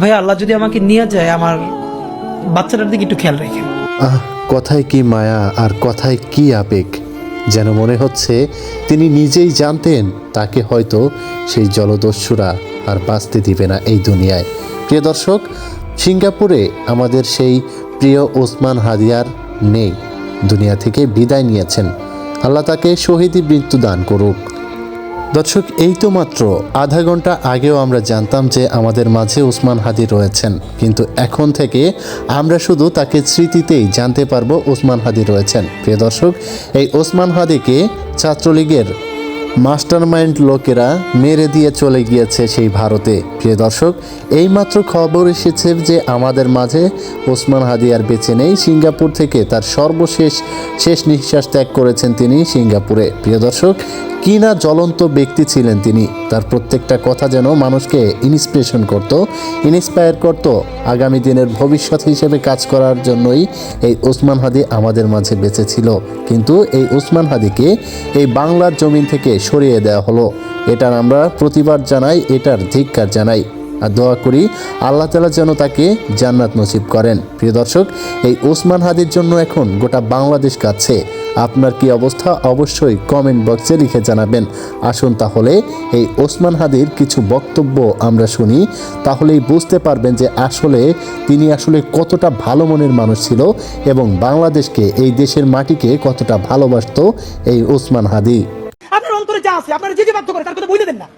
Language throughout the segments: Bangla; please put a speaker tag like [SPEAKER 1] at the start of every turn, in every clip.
[SPEAKER 1] ভাই আল্লাহ যদি আমাকে নিয়ে যায়, আমার বাচ্চাটার দিকে একটু খেয়াল রেখেন।
[SPEAKER 2] আহ, কথায় কি মায়া আর কথায় কি আবেগ? যেন মনে হচ্ছে তিনি নিজেই জানতেন তাকে হয়তো সেই জলদস্যুরা আর বাঁচতে দিবে না এই দুনিয়ায়। প্রিয় দর্শক, সিঙ্গাপুরে আমাদের সেই প্রিয় ওসমান হাদিয়ার নেই দুনিয়া থেকে বিদায় নিয়েছেন। আল্লাহ তাকে শহীদি মৃত্যু দান করুক। দর্শক, এই তো মাত্র আধা ঘণ্টা আগেও আমরা জানতাম যে আমাদের মাঝে ওসমান হাদি রয়েছেন। কিন্তু এখন থেকে আমরা শুধু তাকে স্মৃতিতেই জানতে পারব ওসমান হাদি রয়েছেন। প্রিয় দর্শক, এই ওসমান হাদিকে ছাত্রলীগের মাস্টারমাইন্ড লোকেরা মেরে দিয়ে চলে গিয়েছে সেই ভারতে। প্রিয় দর্শক, এইমাত্র খবর এসেছে যে আমাদের মাঝে ওসমান হাদি আর বেঁচে নেই। সিঙ্গাপুর থেকে তার সর্বশেষ, শেষ নিঃশ্বাস ত্যাগ করেছেন তিনি সিঙ্গাপুরে। প্রিয় দর্শক কি না জ্বলন্ত ব্যক্তি ছিলেন তিনি? তার প্রত্যেকটা কথা যেন মানুষকে ইন্সপিরেশন করত ইন্সপায়ার করত। আগামী দিনের ভবিষ্যৎ হিসেবে কাজ করার জন্যই এই ওসমান হাদি আমাদের মাঝে বেঁচে ছিল। কিন্তু এই ওসমান হাদিকে এই বাংলার জমিন থেকে সরিয়ে দেওয়া হলো। এটার আমরা প্রতিবাদ জানাই, এটার ধিক্কার জানাই। আর দোয়া করি আল্লাহ তালা যেন তাকে জান্নাত নসিব করেন। প্রিয় দর্শক, এই ওসমান হাদির জন্য এখন গোটা বাংলাদেশ কাছে আপনার কি অবস্থা অবশ্যই কমেন্ট বক্সে লিখে জানাবেন। আসুন তাহলে এই ওসমান হাদির কিছু বক্তব্য আমরা শুনি। তাহলেই বুঝতে পারবেন যে আসলে তিনি আসলে কতটা ভালো মনের মানুষ ছিল এবং বাংলাদেশকে, এই দেশের মাটিকে কতটা ভালোবাসতো এই ওসমান হাদি।
[SPEAKER 3] আপনার অন্তরে যা আছে, আপনার যে যে বাধ্য করে তার কথা বলে দেন না।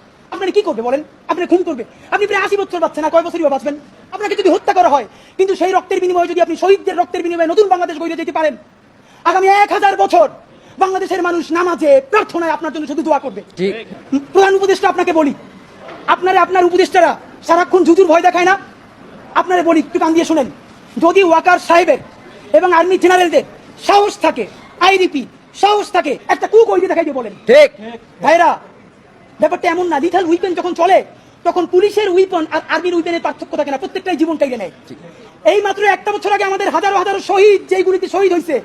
[SPEAKER 3] কি করবে বলেন? আপনি খুন করবে। আপনি প্রায় আশি বছর বাঁচছেন না কয় বছরই বাঁচবেন? আপনাকে যদি হত্যা করা হয় কিন্তু সেই রক্তের বিনিময়ে যদি আপনি শহীদদের রক্তের বিনিময়ে নতুন বাংলাদেশ গড়ে যেতে পারেন আগামী এক হাজার বছর বাংলাদেশের মানুষ নামাজে প্রার্থনায় আপনার জন্য শুধু দোয়া করবে। প্রধান উপদেষ্টা আপনাকে বলি আপনারা আপনার উপদেষ্টারা সারাক্ষণ জুজুর ভয় দেখায় না? আপনারা বলি একটু কান দিয়ে শুনেন। যদি ওয়াকার সাহেবের এবং আর্মি জেনারেলদের সাহস থাকে আইরিপি সাহস থাকে একটা কুক ওই দেখাই দিয়ে বলেন।
[SPEAKER 4] ঠিক।
[SPEAKER 3] ভাইরা ব্যাপারটা এমন না। লিথাল উইপেন যখন চলে তখন পুলিশের উইপন আর আর্মির উইপেনের পার্থক্য থাকে না। প্রত্যেকটাই জীবন কেড়ে নেয় এই মাত্র একটা বছর আগে আমাদের হাজারো হাজারো শহীদ যেই গুলিতে শহীদ হয়েছে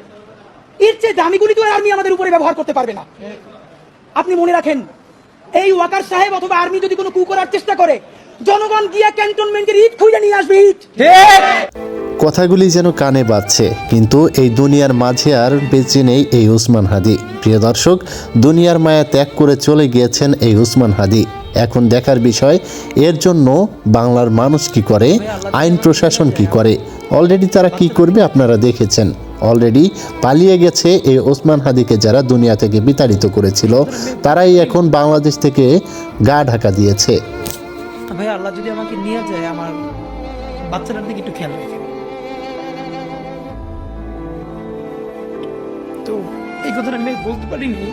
[SPEAKER 3] এর চেয়ে দামি গুলি তো আর্মি আমাদের উপরে ব্যবহার করতে পারবে না। আপনি মনে রাখেন এই ওয়াকার সাহেব অথবা আর্মি যদি কোনো কু করার চেষ্টা করে জনগণ গিয়া ক্যান্টনমেন্টের ইট খুঁজে নিয়ে আসবে ইট।
[SPEAKER 2] কথাগুলি যেন কানে বাজছে, কিন্তু এই দুনিয়ার মাঝে আর বেঁচে নেই এই উসমান হাদি। প্রিয় দর্শক, দুনিয়ার মায়া ত্যাগ করে চলে গিয়েছেন এই উসমান হাদি। এখন দেখার বিষয়, এর জন্য বাংলার মানুষ কি করে, আইন প্রশাসন কি করে অলরেডি তারা কি করবে আপনারা দেখেছেন। অলরেডি পালিয়ে গেছে এই ওসমান হাদিকে যারা দুনিয়া থেকে বিতাড়িত করেছিল, তারাই এখন বাংলাদেশ থেকে গা ঢাকা দিয়েছে।
[SPEAKER 1] ভাই, আল্লাহ যদি আমাকে নিয়ে যায়, আমার বাচ্চাটার দিকে একটু খেয়াল রেখেন তো এই কথাটা আমি বলতে পারিনি